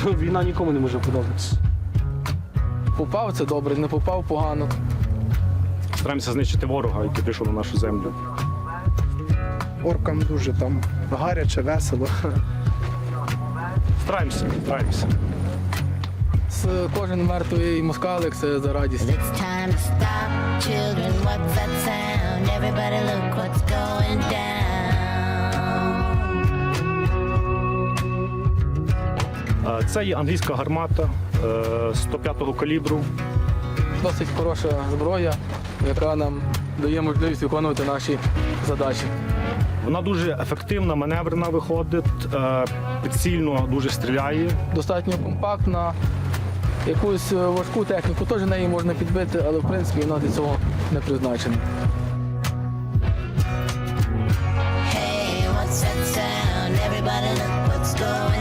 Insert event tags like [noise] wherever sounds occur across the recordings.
[laughs] війна нікому не може подобатися. Попав це добре, не попав погано. Стараємося знищити ворога, який прийшов на нашу землю. Оркам дуже там гаряче, весело. Стараємося, стараємося. З кожен мертвий москалик це за радість. It's time to stop, children. What's that sound? Everybody, look what's going down. Це є англійська гармата е, 105-го калібру. Досить хороша зброя, яка нам дає можливість виконувати наші задачі. Вона дуже ефективна, маневрена виходить, е, прицільно дуже стріляє. Достатньо компактна. Якусь е, важку техніку теж неї можна підбити, але в принципі вона для цього не призначена. Hey, what's that sound? Everybody, look what's going.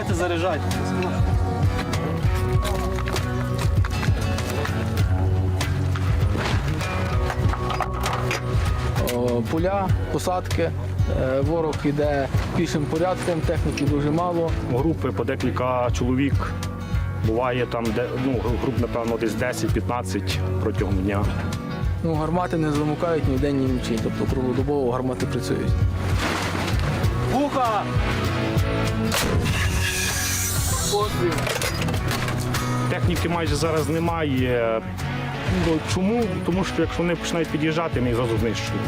Давайте заряджайте. Поля, посадки. Е, Ворог йде пішим порядком, техніки дуже мало. Групи по декілька чоловік. Буває там, де, ну, груп, напевно, десь 10-15 протягом дня. Ну, гармати не замукають ні вдень, ні вночі. Тобто круглодобово гармати працюють. Буха! Постріл. Техніки майже зараз немає. Ну, Чому? Тому що якщо вони починають під'їжджати, ми їх зразу знищуємо.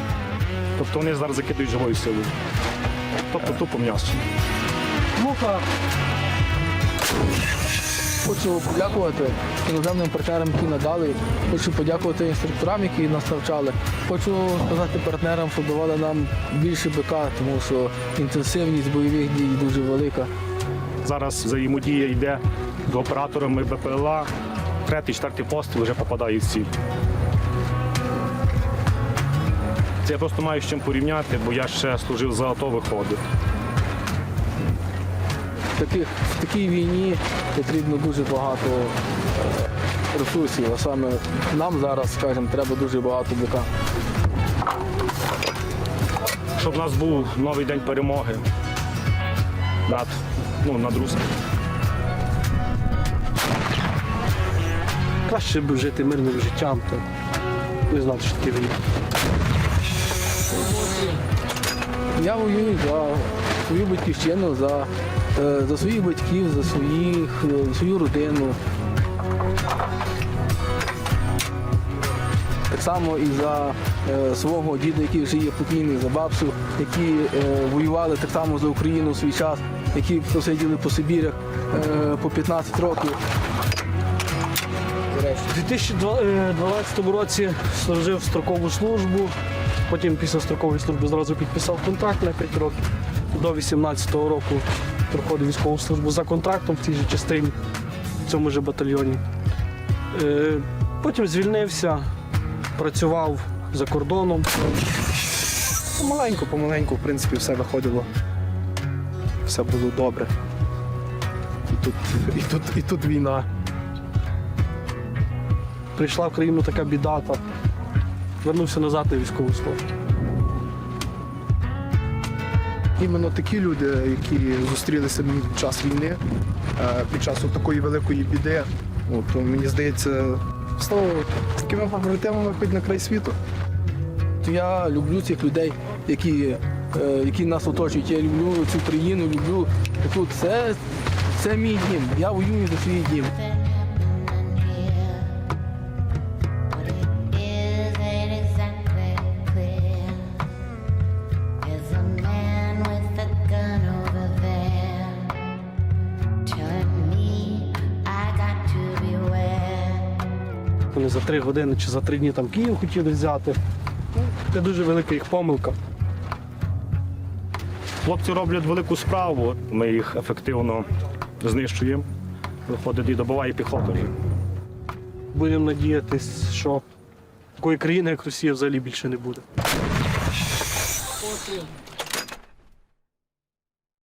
Тобто вони зараз закидують живою силою. Тобто тупо м'ясо. Муха. Хочу подякувати іноземним партнерам, які надали. Хочу подякувати інструкторам, які нас навчали. Хочу сказати партнерам, що давали нам більше БК, тому що інтенсивність бойових дій дуже велика. Зараз взаємодія йде з операторами БПЛА. Третій, четвертий постріл вже попадає в ціль. Це я просто маю з чим порівняти, бо я ще служив за АТО виходив. В, таких, в такій війні потрібно дуже багато е, ресурсів, а саме нам зараз, скажімо, треба дуже багато БК. Щоб в нас був новий день перемоги над, ну, над русским. Краще б жити мирним життям, то не знати, що таке війна. Я воюю за свою батьківщину, за, е, за своїх батьків, за своїх, е, свою родину. Так само і за е, свого діда, який вже є покійний, за бабцю, які е, воювали так само за Україну в свій час, які просиділи по Сибірях е, по 15 років. У 2012 році служив строкову службу, потім після строкової служби зразу підписав контракт на 5 років. До 18-го року проходив військову службу за контрактом в цій же частині, в цьому ж батальйоні. Е, Потім звільнився, працював за кордоном. Помаленьку, помаленьку, в принципі, все виходило. Все було добре. І тут, і тут, і тут війна. Прийшла в країну така біда, та вернувся назад на військову службу. Іменно такі люди, які зустрілися мені під час війни, е, під час такої великої біди, от, то мені здається, стало такими побратимами хоч на край світу. Я люблю цих людей, які, які нас оточують. Я люблю цю країну, люблю тут. Це, це мій дім. Я воюю за свій дім. Вони за три години чи за три дні там Київ хотіли взяти. Ну, Це дуже велика їх помилка. Хлопці роблять велику справу, ми їх ефективно знищуємо. Виходить і добиває піхоту. Будемо надіятися, що такої країни, як Росія, взагалі більше не буде.